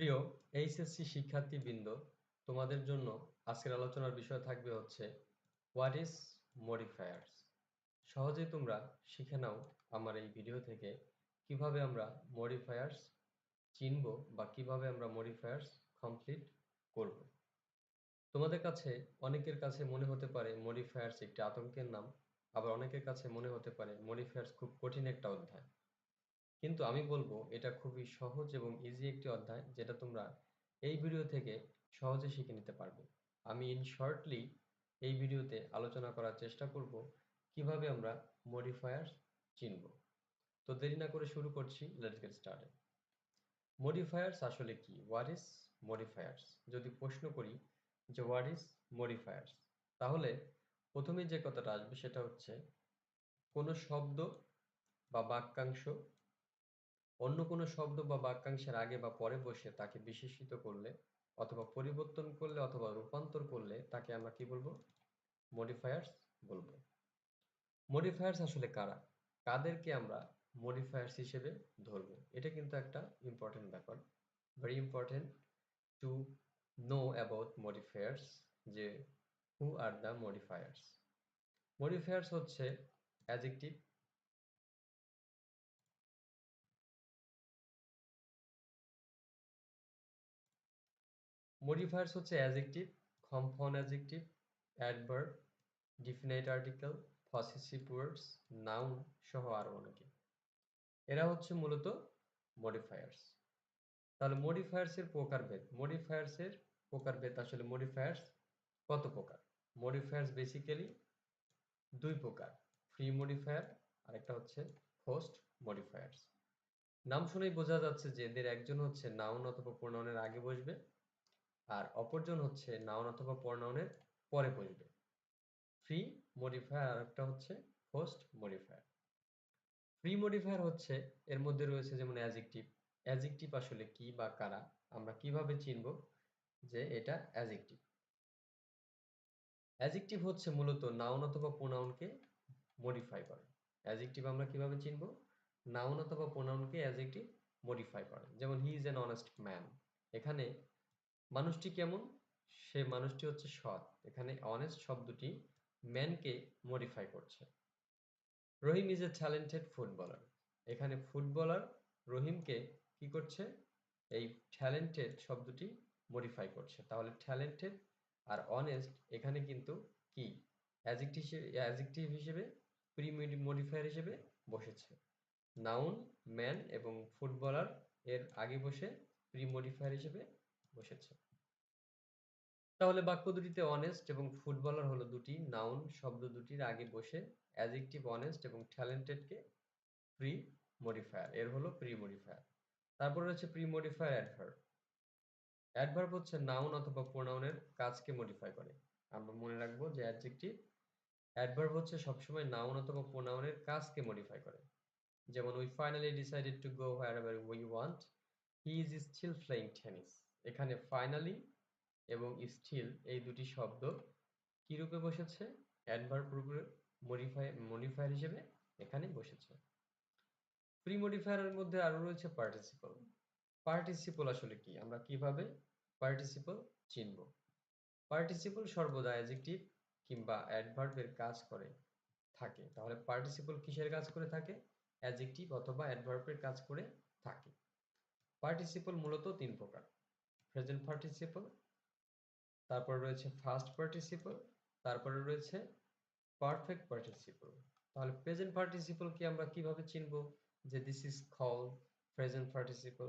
প্রিয় এইচএসসি শিক্ষার্থীবৃন্দ, তোমাদের জন্য আজকের আলোচনার বিষয় থাকবে হচ্ছে হোয়াট ইজ মডিফায়ার্স সহজেই তোমরা শিখে নাও আমার এই ভিডিও থেকে কীভাবে আমরা মডিফায়ার্স চিনব বা কীভাবে আমরা মডিফায়ার্স কমপ্লিট করব। তোমাদের কাছে, অনেকের কাছে মনে হতে পারে মডিফায়ার্স একটি আতঙ্কের নাম, আবার অনেকের কাছে মনে হতে পারে মডিফায়ার্স খুব কঠিন একটা অধ্যায়। কিন্তু আমি বলব, এটা খুবই সহজ এবং ইজি একটি অধ্যায় যেটা তোমরা এই ভিডিও থেকে সহজে শিখে নিতে পারবে। আমি ইন শর্টলি এই ভিডিওতে আলোচনা করার চেষ্টা করব, কীভাবে আমরা মডিফায়ার্স চিনব। তো দেরি না করে শুরু করছি লেটস গেট স্টার্টেড মডিফায়ার্স আসলে কি? হোয়াট ইজ মডিফায়ার্স যদি প্রশ্ন করি যে হোয়াট ইজ মডিফায়ার্স তাহলে প্রথমে যে কথাটা আসবে সেটা হচ্ছে, কোনো শব্দ বা বাক্যাংশ অন্য কোনো শব্দ বা বাক্যাংশের আগে বা পরে বসে তাকে বিশেষিত করলে অথবা পরিবর্তন করলে অথবা রূপান্তর করলে তাকে আমরা কি বলব? মডিফায়ার্স বলব। মডিফায়ার্স আসলে কারা? কাদেরকে আমরা মডিফায়ার্স হিসেবে ধরবো? এটা কিন্তু একটা ইম্পর্টেন্ট ব্যাপার। Very important to know about modifiers যে who are the modifiers modifiers হচ্ছে অ্যাজেক্টিভ মডিফায়ার্স হচ্ছে adjective compound adjective adverb definite article possessive words noun সহ আরও অনেকে। এরা হচ্ছে মূলত মডিফায়ার্স তাহলে মডিফায়ার্সের প্রকারভেদ মডিফায়ার্সের প্রকারভেদ আসলে মডিফায়ার্স কত প্রকার? মডিফায়ার্স বেসিক্যালি দুই প্রকার ফ্রি মডিফায়ার আর একটা হচ্ছে হোস্ট মডিফায়ার্স নাম শুনেই বোঝা যাচ্ছে যে এদের একজন হচ্ছে নাউন অথবা প্রোনাউনের আগে বসবে আর অপরজন হচ্ছে নাউন অথবা প্রনাউনের পরে বসবে ফ্রি মডিফায়ার আর একটা হচ্ছে হোস্ট মডিফায়ার ফ্রি মডিফায়ার হচ্ছে, এর মধ্যে রয়েছে যেমন অ্যাজেক্টিভ অ্যাজেক্টিভ আসলে কি বা কারা, আমরা কীভাবে চিনব যে এটা অ্যাজেক্টিভ অ্যাজেক্টিভ হচ্ছে মূলত নাউন অথবা প্রোনাউনকে মডিফাই করে। অ্যাজেক্টিভ আমরা কীভাবে চিনব? নাউন অথবা প্রোনাউনকে অ্যাজেক্টিভ মডিফাই করে। যেমন he is an honest man এখানে মানুষটি কেমন? সে মানুষটি হচ্ছে সৎ। এখানে অনেস্ট শব্দটি ম্যানকে মডিফাই করছে। Rahim is a talented footballer এখানে ফুটবলার রহিমকে কি করছে? এই ট্যালেন্টেড শব্দটি মডিফাই করছে। তাহলে ট্যালেন্টেড আর অনেস্ট এখানে কিন্তু কি? অ্যাজেক্টিভ হিসেবে প্রি মডিফায়ার হিসেবে বসেছে। নাউন ম্যান এবং ফুটবলার এর আগে বসে প্রি মডিফায়ার হিসেবে বসেছে। তাহলে বাক্য দুটিতে অনেস্ট এবং ফুটবলার হলো দুটি নাউন শব্দ দুটির আগে বসে অ্যাজেক্টিভ অনেস্ট এবং ট্যালেন্টেডকে প্রি মডিফায়ার এর হলো প্রি মডিফায়ার তারপর রয়েছে প্রি মডিফায়ার অ্যাডভার্ব অ্যাডভার্ব হচ্ছে নাউন অথবা প্রোনাউনের কাজকে মডিফাই করে। আমরা মনে রাখব যে অ্যাডজেক্টিভ অ্যাডভার্ব হচ্ছে সবসময় নাউন অথবা প্রোনাউনের কাজকে মডিফাই করে। যেমন we finally decided to go wherever we want he is still playing tennis এখানে ফাইনালি এবং স্টিল এই দুটি শব্দ কি রূপে বসেছে? অ্যাডভার্ব রূপে মডিফাই মডিফায়ার হিসেবে এখানে বসেছে। প্রি মডিফায়ারের মধ্যে আরও রয়েছে পার্টিসিপল পার্টিসিপল আসলে কি? আমরা কীভাবে পার্টিসিপল চিনব? পার্টিসিপল সর্বদা অ্যাডজেক্টিভ কিংবা অ্যাডভার্বের কাজ করে, থাকে। তাহলে পার্টিসিপল কিসের কাজ করে থাকে? অ্যাডজেক্টিভ অথবা অ্যাডভার্বের কাজ করে থাকে। পার্টিসিপল মূলত তিন প্রকার। প্রেজেন্ট পার্টিসিপল তারপর রয়েছে ফার্স্ট পার্টিসিপল তারপরে রয়েছে পারফেক্ট পার্টিসিপল তাহলে প্রেজেন্ট পার্টিসিপল কি আমরা কীভাবে চিনব? যে this is call present participle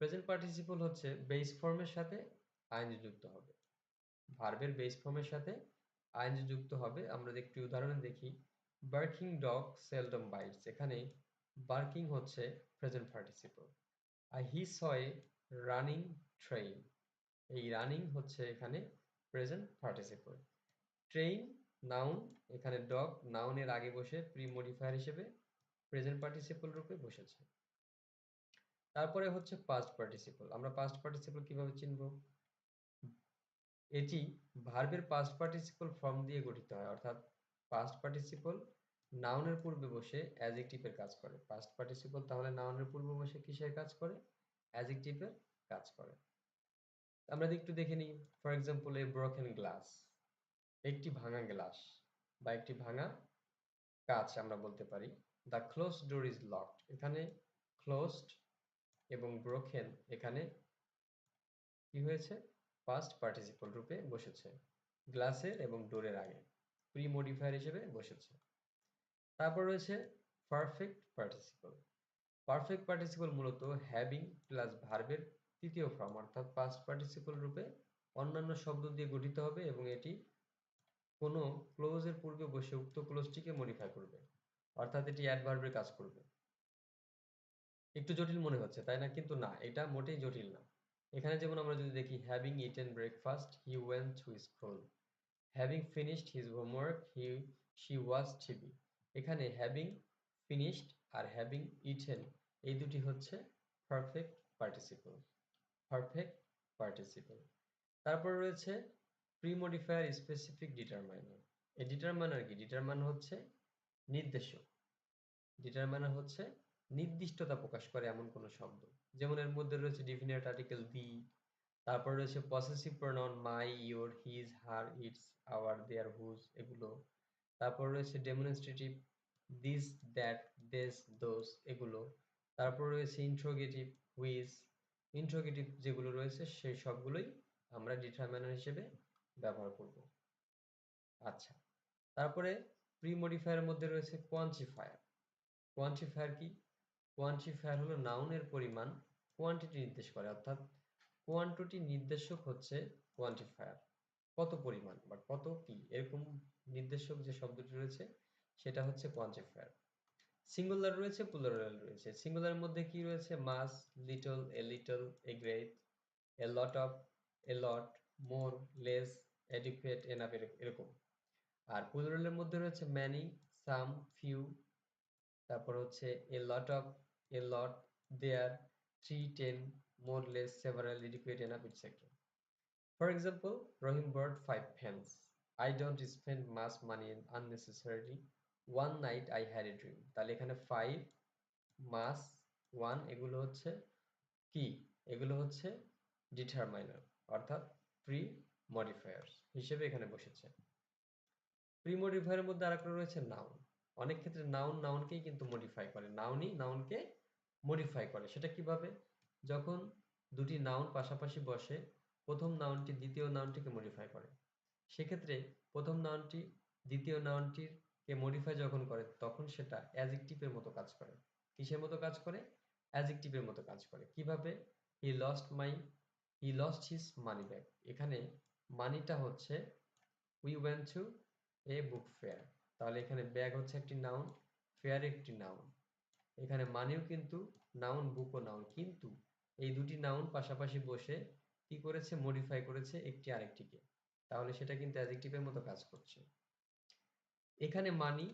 present participle হচ্ছে বেস ফর্মের সাথে আইনজি যুক্ত হবে। ভার্বের বেস ফর্মের সাথে আইনজি যুক্ত হবে। আমরা একটি উদাহরণ দেখি বার্কিং ডগ সেলডম বাইটস এখানে বার্কিং হচ্ছে প্রেজেন্ট পার্টিসিপল আই হি সয়ে রানিং ট্রেন এই রানিং হচ্ছে এখানে প্রেজেন্ট পার্টিসিপল ট্রেন নাউন এখানে ডগ নাউনের আগে বসে প্রি মডিফায়ার হিসেবে প্রেজেন্ট পার্টিসিপল রূপে বসেছে। তারপরে হচ্ছে পাস্ট পার্টিসিপল আমরা পাস্ট পার্টিসিপল কীভাবে চিনব? এটি ভার্বের পাস্ট পার্টিসিপল ফর্ম দিয়ে গঠিত হয়, অর্থাৎ পাস্ট পার্টিসিপল নাউনের পূর্বে বসে অ্যাজেক্টিভের কাজ করে। পাস্ট পার্টিসিপল তাহলে নাউনের পূর্বে বসে কিসের কাজ করে? অ্যাজেক্টিভের কাজ করে। আমরা একটু দেখে নিই for example a broken glass একটি ভাঙা গ্লাস বা একটি ভাঙা কাজ আমরা বলতে পারি। The close door is locked এখানে ক্লোজড এবং ব্রোকেন এখানে কি হয়েছে? পাস্ট পার্টিসিপল রূপে বসেছে গ্লাসের এবং ডোরের আগে প্রি মডিফায়ার হিসেবে বসেছে। তারপর রয়েছে পারফেক্ট পার্টিসিপল পারফেক্ট পার্টিসিপল মূলত হ্যাভিং প্লাস ভার্বের তৃতীয় ফর্ম অর্থাৎ পাস্ট পার্টিসিপল রূপে অন্যান্য শব্দ দিয়ে গঠিত হবে এবং এটি কোনো ক্লোজের পূর্বে বসে উক্ত ক্লোজটিকে মডিফাই করবে। অর্থাৎ এটি অ্যাডভার্বের কাজ করবে। একটু জটিল মনে হচ্ছে, তাই না? কিন্তু না, এটা মোটেই জটিল না। এখানে যেমন আমরা যদি দেখি having eaten breakfast he went to school having finished his homework he she was TV এখানে হ্যাভিং ফিনিশড আর হ্যাভিং ইটেন এই দুটি হচ্ছে পারফেক্ট পার্টিসিপল পারফেক্ট পার্টিসিপল তারপর রয়েছে প্রিমোডিফায়ার স্পেসিফিক ডিটারমাইনার এই ডিটারমাইনার কি? ডিটারমাইনার হচ্ছে নির্দেশক। ডিটারমাইনার হচ্ছে নির্দিষ্টতা প্রকাশ করে এমন কোনো শব্দ। যেমন এর মধ্যে রয়েছে ডিফিনিট আর্টিকেল দি তারপর রয়েছে possessive pronoun my your his her its our their whose এগুলো। তারপর রয়েছে ডেমনস্ট্রেটিভ দিস দ্যাট দেস দোস এগুলো। তারপর রয়েছে ইন্ট্রোগেটিভ হুইজ ইন্ট্রোগেটিভ যেগুলো রয়েছে, সেই সবগুলোই আমরা ডিটারমিনার হিসেবে ব্যবহার করব। আচ্ছা তারপরে প্রি মডিফায়ারের মধ্যে রয়েছে কোয়ান্টিফায়ার কোয়ান্টিফায়ার কি? কোয়ান্টিফায়ার হলো নাউনের পরিমাণ কোয়ান্টিটি নির্দেশ করে, অর্থাৎ কোয়ান্টিটি নির্দেশক হচ্ছে কোয়ান্টিফায়ার কত পরিমাণ বা কত কি? এরকম নির্দেশক যে শব্দটি রয়েছে, সেটা হচ্ছে কোয়ান্টিফায়ার সিঙ্গুলার রয়েছে প্লুরাল রয়েছে। সিঙ্গুলারের মধ্যে কি রয়েছে? Much little a little a great a lot of a lot more less adequate enough এরকম। আর প্লুরালের মধ্যে রয়েছে ম্যানি সাম ফিউ তারপর হচ্ছে a lot of a lot there three ten more less several adequate enough etcetera for example Rahim bought five fans I don't spend much money unnecessarily one night I had a dream তাহলে এখানে five মাস one এগুলো হচ্ছে কি? এগুলো হচ্ছে determiner অর্থাৎ pre modifiers হিসেবে এখানে বসেছে। প্রি মডিফায়ারের মধ্যে আরেকটা রয়েছে নাউন অনেক ক্ষেত্রে নাউন নাউনকেই কিন্তু মডিফাই করে। নাউনই নাউনকে মডিফাই করে। সেটা কীভাবে? যখন দুটি নাউন পাশাপাশি বসে, প্রথম নাউনটি দ্বিতীয় নাউনটিকে মডিফাই করে। সেক্ষেত্রে প্রথম নাউনটি দ্বিতীয় নাউনটির কে মডিফাই যখন করে, তখন সেটা অ্যাজেক্টিভের মতো কাজ করে। কিসের মতো কাজ করে? অ্যাজেক্টিভের মতো কাজ করে। কীভাবে? He lost my he lost his money bag এখানে মানিটা হচ্ছে we went to a book fair তাহলে এখানে ব্যাগ হচ্ছে একটি নাউন ফেয়ার একটি নাউন এখানে মানিও কিন্তু নাউন বুকও নাউন কিন্তু এই দুটি নাউন পাশাপাশি বসে কি করেছে? মডিফাই করেছে একটি আরেকটিকে। তাহলে সেটা কিন্তু অ্যাজেক্টিভের মতো কাজ করছে। এখানে মানি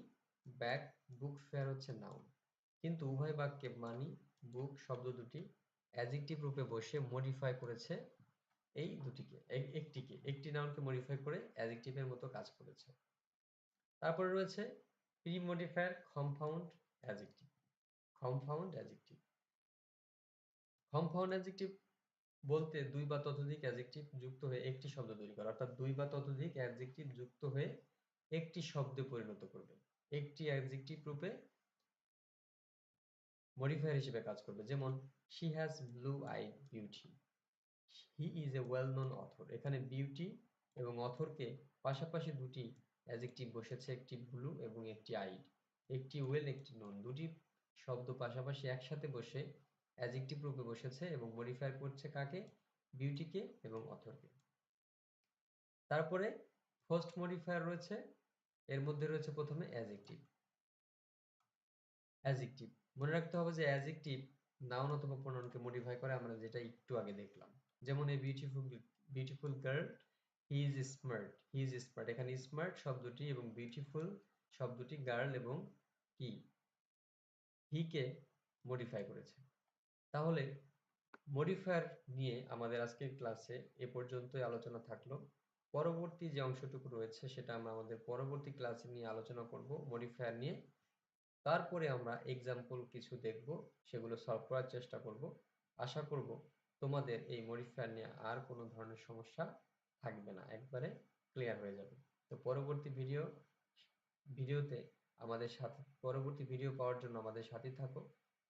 ব্যাগ বুক ফেয়ার হচ্ছে নাউন কিন্তু উভয় বাক্যে মানি বুক শব্দ দুটি অ্যাজেক্টিভ রূপে বসে মডিফাই করেছে এই দুটিকে একটিকে। একটি নাউনকে মডিফাই করে অ্যাজেক্টিভের মতো কাজ করেছে। তারপরে রয়েছে pre modifier compound adjective compound adjective compound adjective বলতে দুই বা ততোধিক অ্যাজেক্টিভ যুক্ত হয়ে একটি শব্দ তৈরি করা। অর্থাৎ দুই বা ততোধিক অ্যাডজেক্টিভ যুক্ত হয়ে একটি শব্দে পরিণত করবে। একটি অ্যাডজেক্টিভ রূপে মডিফায়ার হিসেবে কাজ করবে। যেমন she has blue eye beauty he is a well known author এখানে বিউটি এবং অথরকে পাশাপাশি দুটি অ্যাজেক্টিভ বসেছে, একটি ব্লু এবং একটি আইড একটি ওয়েল একটি নোন দুটি শব্দ পাশাপাশি একসাথে বসে অ্যাজেক্টিভ রূপে বসেছে এবং মডিফাই করছে কাকে? বিউটিকে এবং অথরকে তারপরে ফার্স্ট মডিফায়ার রয়েছে এর মধ্যে রয়েছে প্রথমে অ্যাজেক্টিভ অ্যাজেক্টিভ মনে রাখতে হবে যে অ্যাজেক্টিভ নাউন অথবা প্রোনাউনকে মডিফাই করে আমরা যেটা একটু আগে দেখলাম। যেমন এই beautiful beautiful girl he is smart he is smart এখানে স্মার্ট শব্দটি এবং বিউটিফুল শব্দটি গার্ল এবং কি হিকে মডিফাই করেছে। তাহলে মডিফায়ার নিয়ে আমাদের আজকের ক্লাসে এ পর্যন্তই আলোচনা থাকল। পরবর্তী যে অংশটুকু রয়েছে সেটা আমরা আমাদের পরবর্তী ক্লাসে নিয়ে আলোচনা করব মডিফায়ার নিয়ে। তারপরে আমরা এক্সাম্পল কিছু দেখব, সেগুলো সলভ করার চেষ্টা করব। আশা করব তোমাদের এই মডিফায়ার নিয়ে আর কোনো ধরনের সমস্যা থাকবে না, একবারে ক্লিয়ার হয়ে যাবে। তো পরবর্তী ভিডিও ভিডিওতে আমাদের সাথে, পরবর্তী ভিডিও পাওয়ার জন্য আমাদের সাথে থাকো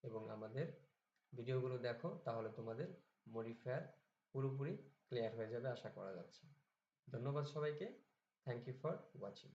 এবং আমাদের ভিডিওগুলো দেখো, তাহলে তোমাদের মডিফায়ার পুরোপুরি ক্লিয়ার হয়ে যাবে, আশা করা যাচ্ছে। ধন্যবাদ সবাইকে। Thank you for watching